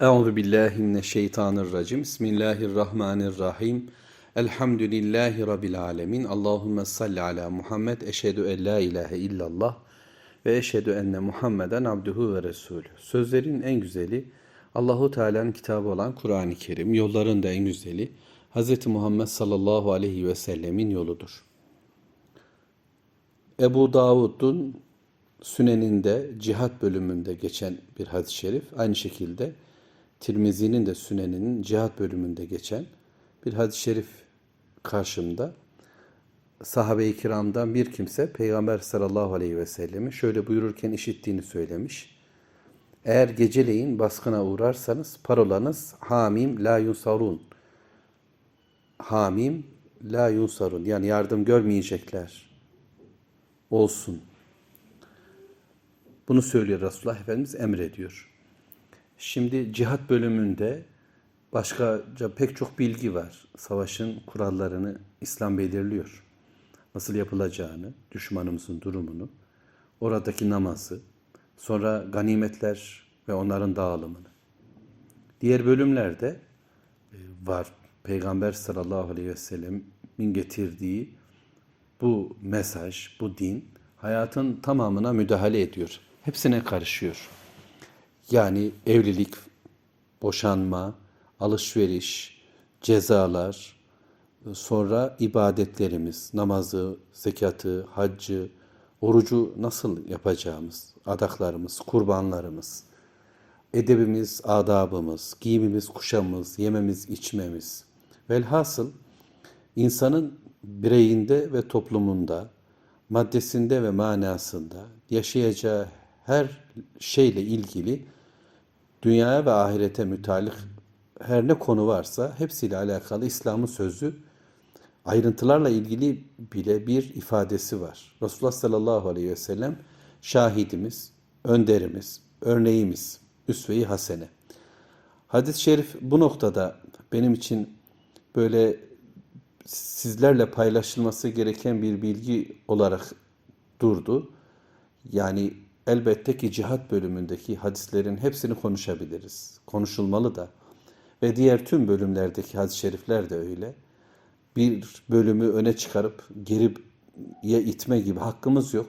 Euzu billahi mineşşeytanirracim. Bismillahirrahmanirrahim. Elhamdülillahi rabbil alamin. Allahumme salli ala Muhammed. Eşhedü en la ilahe illallah ve eşhedü enne Muhammeden abduhu ve resulü. Sözlerin en güzeli Allahu Teala'nın kitabı olan Kur'an-ı Kerim. Yolların da en güzeli Hz. Muhammed sallallahu aleyhi ve sellemin yoludur. Ebu Davud'un Süneninde cihat bölümünde geçen bir hadis-i şerif. Aynı şekilde Tirmizi'nin de Süneninin cihat bölümünde geçen bir hadis-i şerif karşımda. Sahabe-i kiramdan bir kimse Peygamber sallallahu aleyhi ve sellemi şöyle buyururken işittiğini söylemiş. Eğer geceleyin baskına uğrarsanız parolanız hamim la yunsarun. Hamim la yunsarun yani yardım görmeyecekler olsun. Bunu söylüyor Resulullah Efendimiz emrediyor. Şimdi cihat bölümünde başkaca pek çok bilgi var. Savaşın kurallarını İslam belirliyor. Nasıl yapılacağını, düşmanımızın durumunu, oradaki namazı, sonra ganimetler ve onların dağılımını. Diğer bölümlerde e, var Peygamber sallallahu aleyhi ve sellemin getirdiği bu mesaj, bu din hayatın tamamına müdahale ediyor. Hepsine karışıyor. Yani evlilik, boşanma, alışveriş, cezalar, sonra ibadetlerimiz, namazı, zekatı, haccı, orucu nasıl yapacağımız, adaklarımız, kurbanlarımız, edebimiz, adabımız, giyimimiz, kuşamımız, yememiz, içmemiz. Velhasıl insanın bireyinde ve toplumunda, maddesinde ve manasında yaşayacağı her şeyle ilgili dünyaya ve ahirete mütalik her ne konu varsa hepsiyle alakalı İslam'ın sözü ayrıntılarla ilgili bile bir ifadesi var. Resulullah sallallahu aleyhi ve sellem şahidimiz, önderimiz, örneğimiz, üsve-i hasene. Hadis-i şerif bu noktada benim için böyle sizlerle paylaşılması gereken bir bilgi olarak durdu. Yani elbette ki cihat bölümündeki hadislerin hepsini konuşabiliriz. Konuşulmalı da. Ve diğer tüm bölümlerdeki hadis-i şerifler de öyle. Bir bölümü öne çıkarıp geriye itme gibi hakkımız yok.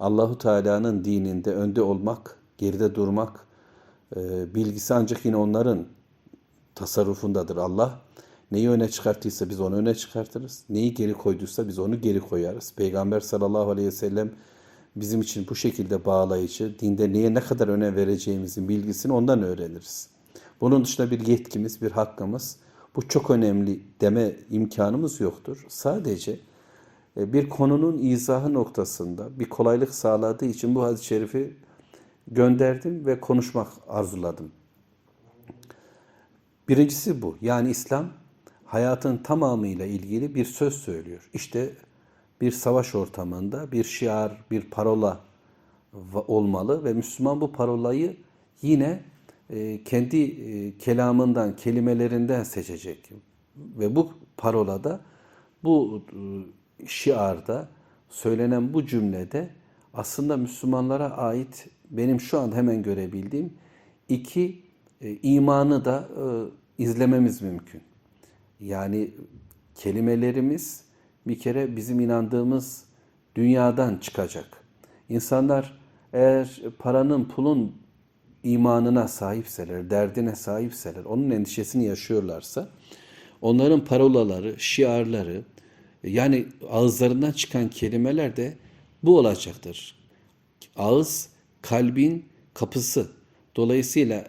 Allahu Teala'nın dininde önde olmak, geride durmak e, bilgisi ancak yine onların tasarrufundadır. Allah neyi öne çıkarttıysa biz onu öne çıkartırız. Neyi geri koyduysa biz onu geri koyarız. Peygamber sallallahu aleyhi ve sellem bizim için bu şekilde bağlayıcı, dinde neye ne kadar önem vereceğimizin bilgisini ondan öğreniriz. Bunun dışında bir yetkimiz, bir hakkımız, bu çok önemli deme imkanımız yoktur. Sadece e, bir konunun izahı noktasında bir kolaylık sağladığı için bu hadis-i şerifi gönderdim ve konuşmak arzuladım. Birincisi bu. Yani İslam hayatın tamamıyla ilgili bir söz söylüyor. İşte bir savaş ortamında bir şiar, bir parola olmalı ve Müslüman bu parolayı yine e, kendi e, kelamından, kelimelerinden seçecek. Ve bu parolada, bu e, şiarda, söylenen bu cümlede aslında Müslümanlara ait benim şu an hemen görebildiğim iki imanı da izlememiz mümkün. Yani kelimelerimiz bir kere bizim inandığımız dünyadan çıkacak. İnsanlar eğer paranın, pulun imanına sahipseler, derdine sahipseler, onun endişesini yaşıyorlarsa, onların parolaları, şiarları, yani ağızlarından çıkan kelimeler de bu olacaktır. Ağız kalbin kapısı. Dolayısıyla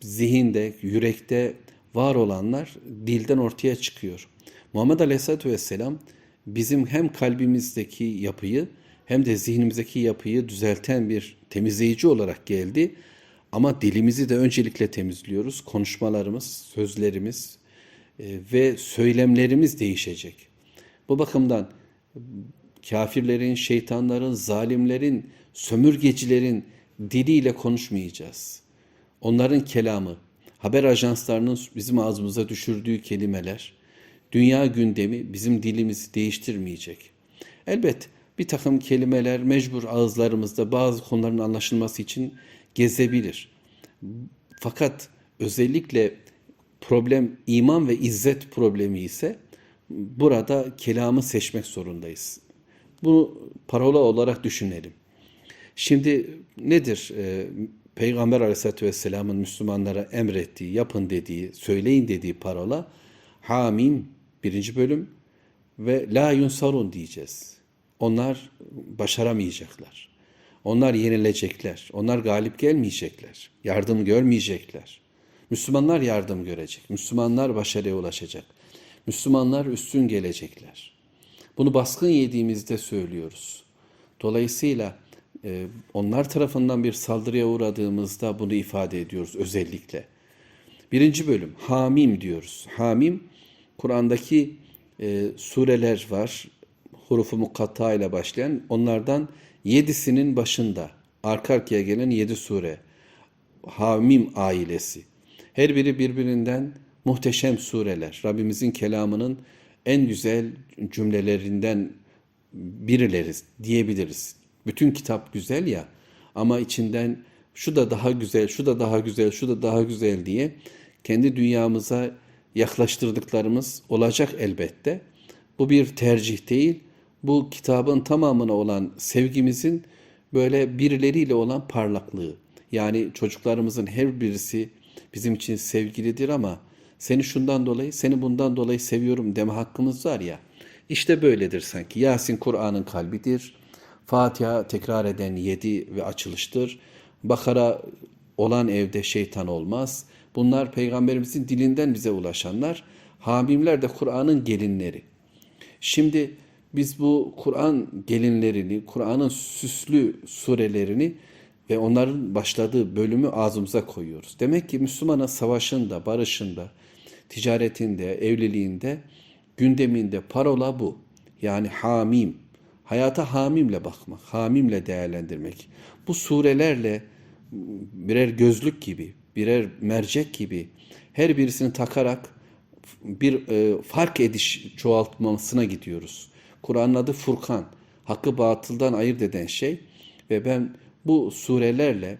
zihinde, yürekte var olanlar dilden ortaya çıkıyor. Muhammed Aleyhisselatü Vesselam bizim hem kalbimizdeki yapıyı hem de zihnimizdeki yapıyı düzelten bir temizleyici olarak geldi. Ama dilimizi de öncelikle temizliyoruz. Konuşmalarımız, sözlerimiz e, ve söylemlerimiz değişecek. Bu bakımdan kafirlerin, şeytanların, zalimlerin, sömürgecilerin diliyle konuşmayacağız. Onların kelamı, haber ajanslarının bizim ağzımıza düşürdüğü kelimeler, dünya gündemi bizim dilimizi değiştirmeyecek. Elbet bir takım kelimeler mecbur ağızlarımızda bazı konuların anlaşılması için gezebilir. Fakat özellikle problem iman ve izzet problemi ise burada kelamı seçmek zorundayız. Bunu parola olarak düşünelim. Şimdi nedir e, Peygamber Aleyhisselatü Vesselam'ın Müslümanlara emrettiği, yapın dediği, söyleyin dediği parola Hamim birinci bölüm ve La yunsarun diyeceğiz. Onlar başaramayacaklar. Onlar yenilecekler. Onlar galip gelmeyecekler. Yardım görmeyecekler. Müslümanlar yardım görecek. Müslümanlar başarıya ulaşacak. Müslümanlar üstün gelecekler. Bunu baskın yediğimizde söylüyoruz. Dolayısıyla e, onlar tarafından bir saldırıya uğradığımızda bunu ifade ediyoruz özellikle. Birinci bölüm Hamim diyoruz. Hamim Kur'an'daki e, sureler var. Hurufu mukatta ile başlayan. Onlardan yedisinin başında arka arkaya gelen yedi sure. Hamim ailesi. Her biri birbirinden muhteşem sureler. Rabbimizin kelamının en güzel cümlelerinden birileri diyebiliriz. Bütün kitap güzel ya ama içinden şu da daha güzel, şu da daha güzel, şu da daha güzel diye kendi dünyamıza yaklaştırdıklarımız olacak elbette. Bu bir tercih değil. Bu kitabın tamamına olan sevgimizin böyle birileriyle olan parlaklığı. Yani çocuklarımızın her birisi bizim için sevgilidir ama seni şundan dolayı, seni bundan dolayı seviyorum deme hakkımız var ya. İşte böyledir sanki. Yasin Kur'an'ın kalbidir. Fatiha tekrar eden yedi ve açılıştır. Bakara olan evde şeytan olmaz. Bunlar peygamberimizin dilinden bize ulaşanlar. Hamimler de Kur'an'ın gelinleri. Şimdi biz bu Kur'an gelinlerini, Kur'an'ın süslü surelerini ve onların başladığı bölümü ağzımıza koyuyoruz. Demek ki Müslümana savaşında, barışında, ticaretinde, evliliğinde, gündeminde parola bu. Yani hamim, hayata hamimle bakmak, hamimle değerlendirmek. Bu surelerle birer gözlük gibi, birer mercek gibi her birisini takarak bir e, fark ediş çoğaltmasına gidiyoruz. Kur'an'ın adı Furkan, hakkı batıldan ayırt eden şey ve ben bu surelerle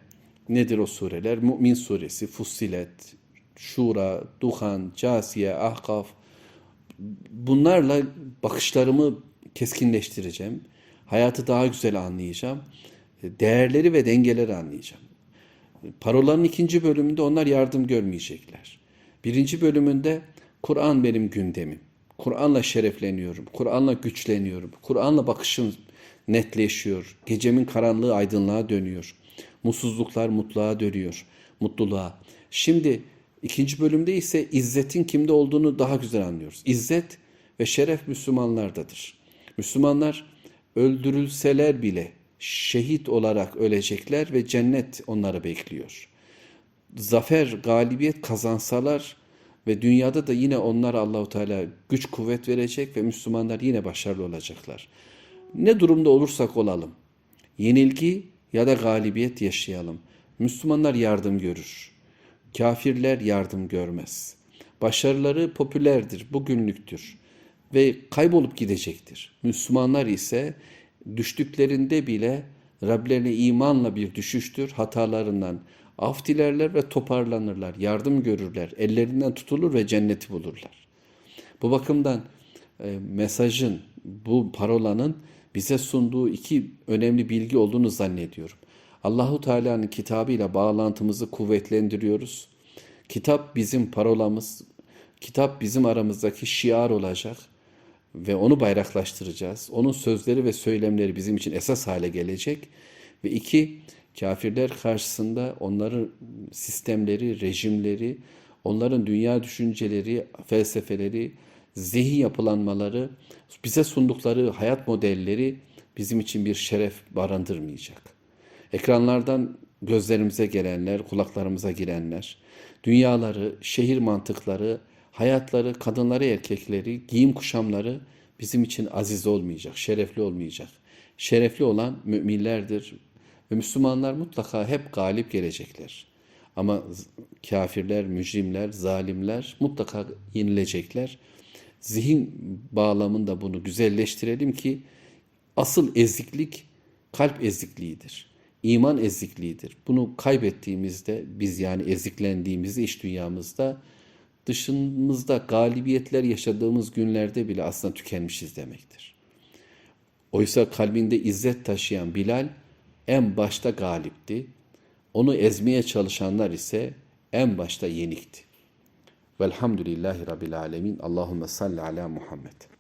nedir o sureler? Mümin suresi, Fussilet, Şura, Duhan, Casiye, Ahkaf bunlarla bakışlarımı keskinleştireceğim. Hayatı daha güzel anlayacağım. Değerleri ve dengeleri anlayacağım. Parolanın ikinci bölümünde onlar yardım görmeyecekler. Birinci bölümünde Kur'an benim gündemim. Kur'an'la şerefleniyorum. Kur'an'la güçleniyorum. Kur'an'la bakışım netleşiyor. Gecemin karanlığı aydınlığa dönüyor. Mutsuzluklar mutluğa dönüyor. Mutluluğa. Şimdi ikinci bölümde ise izzetin kimde olduğunu daha güzel anlıyoruz. İzzet ve şeref Müslümanlardadır. Müslümanlar öldürülseler bile şehit olarak ölecekler ve cennet onları bekliyor. Zafer, galibiyet kazansalar ve dünyada da yine onlara Allahu Teala güç kuvvet verecek ve Müslümanlar yine başarılı olacaklar. Ne durumda olursak olalım, yenilgi ya da galibiyet yaşayalım. Müslümanlar yardım görür. Kafirler yardım görmez. Başarıları popülerdir, bugünlüktür ve kaybolup gidecektir. Müslümanlar ise düştüklerinde bile Rablerine imanla bir düşüştür. Hatalarından af dilerler ve toparlanırlar. Yardım görürler. Ellerinden tutulur ve cenneti bulurlar. Bu bakımdan e, mesajın, bu parolanın bize sunduğu iki önemli bilgi olduğunu zannediyorum. Allahu Teala'nın kitabıyla bağlantımızı kuvvetlendiriyoruz. Kitap bizim parolamız, kitap bizim aramızdaki şiar olacak ve onu bayraklaştıracağız. Onun sözleri ve söylemleri bizim için esas hale gelecek. Ve iki, kafirler karşısında onların sistemleri, rejimleri, onların dünya düşünceleri, felsefeleri, zihin yapılanmaları, bize sundukları hayat modelleri bizim için bir şeref barındırmayacak. Ekranlardan gözlerimize gelenler, kulaklarımıza girenler, dünyaları, şehir mantıkları, hayatları, kadınları, erkekleri, giyim kuşamları bizim için aziz olmayacak, şerefli olmayacak. Şerefli olan müminlerdir ve Müslümanlar mutlaka hep galip gelecekler. Ama kafirler, mücrimler, zalimler mutlaka yenilecekler. Zihin bağlamında bunu güzelleştirelim ki asıl eziklik kalp ezikliğidir. iman ezikliğidir. Bunu kaybettiğimizde biz yani eziklendiğimizde iş dünyamızda dışımızda galibiyetler yaşadığımız günlerde bile aslında tükenmişiz demektir. Oysa kalbinde izzet taşıyan Bilal en başta galipti. Onu ezmeye çalışanlar ise en başta yenikti. Velhamdülillahi Rabbil Alemin. Allahümme salli ala Muhammed.